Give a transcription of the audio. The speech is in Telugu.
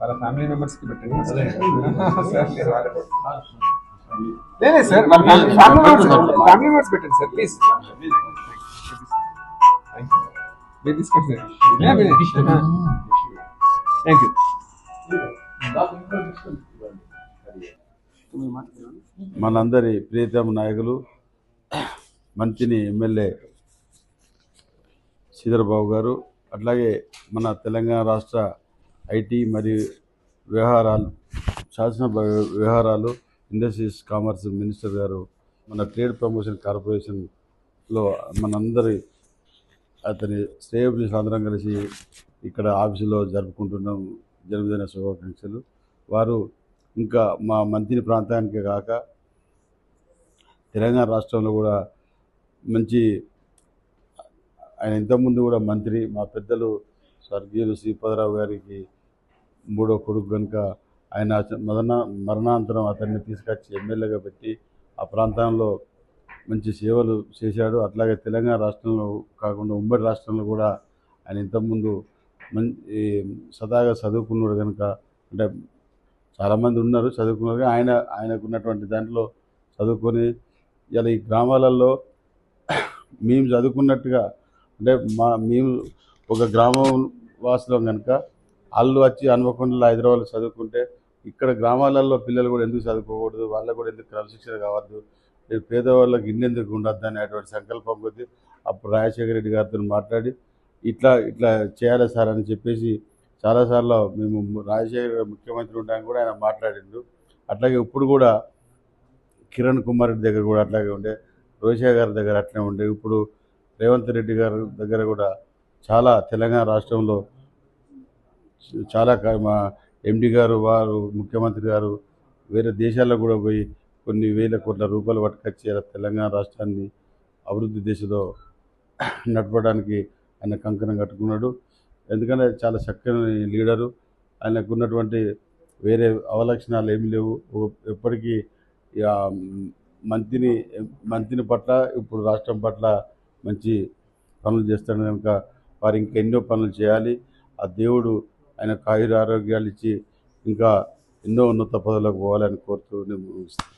వాళ్ళ ఫ్యామిలీ మెంబర్స్ కి పెట్టండి సార్ మీరు వాళ్ళ- లేదు సార్ వాళ్ళ ఫ్యామిలీ మెంబర్స్ ఫ్యామిలీ మెంబర్స్ పెట్టండి సార్ ప్లీజ్ మీరు తీసుకోండి సార్ థ్యాంక్ యూ మనందరి ప్రియతమ నాయకులు మంచిని ఎమ్మెల్యే శ్రీధరబాబు గారు అట్లాగే మన తెలంగాణ రాష్ట్ర ఐటీ మరియు వ్యవహారాలు శాసన వ్యవహారాలు ఇండస్ట్రీస్ కామర్స్ మినిస్టర్ గారు మన ట్రేడ్ ప్రమోషన్ కార్పొరేషన్లో మనందరి అతని శ్రేయోభిలాషులు అందరం కలిసి ఇక్కడ ఆఫీసులో జరుపుకుంటున్నాం. జన్మదిన శుభాకాంక్షలు. వారు ఇంకా మా మంత్రి ప్రాంతానికే కాక తెలంగాణ రాష్ట్రంలో కూడా మంచి ఆయన ఇంతకుముందు కూడా మంత్రి మా పెద్దలు స్వర్గీయులు శ్రీపదరావు గారికి మూడో కొడుకు కనుక ఆయన మరణ మరణాంతరం అతన్ని తీసుకొచ్చి ఎమ్మెల్యేగా పెట్టి ఆ ప్రాంతంలో మంచి సేవలు చేశాడు. అట్లాగే తెలంగాణ రాష్ట్రంలో కాకుండా ఉమ్మడి రాష్ట్రంలో కూడా ఆయన ఇంతకుముందు మం ఈ సదాగా చదువుకున్నాడు కనుక అంటే చాలామంది ఉన్నారు చదువుకున్నారు. ఆయన ఆయనకు ఉన్నటువంటి దాంట్లో చదువుకొని ఇలా ఈ గ్రామాలలో మేము చదువుకున్నట్టుగా అంటే మా మేము ఒక గ్రామం వాసులం కనుక వాళ్ళు వచ్చి హన్మకొండలో హైదరాబాద్లో చదువుకుంటే ఇక్కడ గ్రామాలలో పిల్లలు కూడా ఎందుకు చదువుకోకూడదు? వాళ్ళకు కూడా ఎందుకు క్రమశిక్షణ కావద్దు? పేదవాళ్ళకి ఇన్నెందుకు ఉండద్దు అనేటువంటి సంకల్పం కొద్దీ అప్పుడు రాజశేఖర రెడ్డి గారితో మాట్లాడి ఇట్లా ఇట్లా చేయాలి సార్ అని చెప్పేసి చాలాసార్లు మేము రాజశేఖర ముఖ్యమంత్రి ఉండడానికి కూడా ఆయన మాట్లాడిండు. అట్లాగే ఇప్పుడు కూడా కిరణ్ కుమార్ రెడ్డి దగ్గర కూడా అట్లాగే ఉండే రోషయ్య గారి దగ్గర అట్లే ఉండే. ఇప్పుడు రేవంత్ రెడ్డి గారి దగ్గర కూడా చాలా తెలంగాణ రాష్ట్రంలో చాలా మా ఎండి గారు వారు ముఖ్యమంత్రి గారు వేరే దేశాల్లో కూడా పోయి కొన్ని వేల కోట్ల రూపాయలు పట్టుకొచ్చి తెలంగాణ రాష్ట్రాన్ని అభివృద్ధి దిశలో నడపడానికి ఆయన కంకణం కట్టుకున్నాడు. ఎందుకంటే చాలా చక్కని లీడరు. ఆయనకు ఉన్నటువంటి వేరే అవలక్షణాలు ఏమి లేవు. ఎప్పటికీ మంత్రిని మంత్రిని పట్ల ఇప్పుడు రాష్ట్రం పట్ల మంచి పనులు చేస్తాడు కనుక వారు ఇంకా ఎన్నో పనులు చేయాలి. ఆ దేవుడు ఆయన కాయుర ఆరోగ్యాలు ఇచ్చి ఇంకా ఎన్నో ఉన్నత పదవులకు పోవాలని కోరుతూ నేను ముగిస్తాను.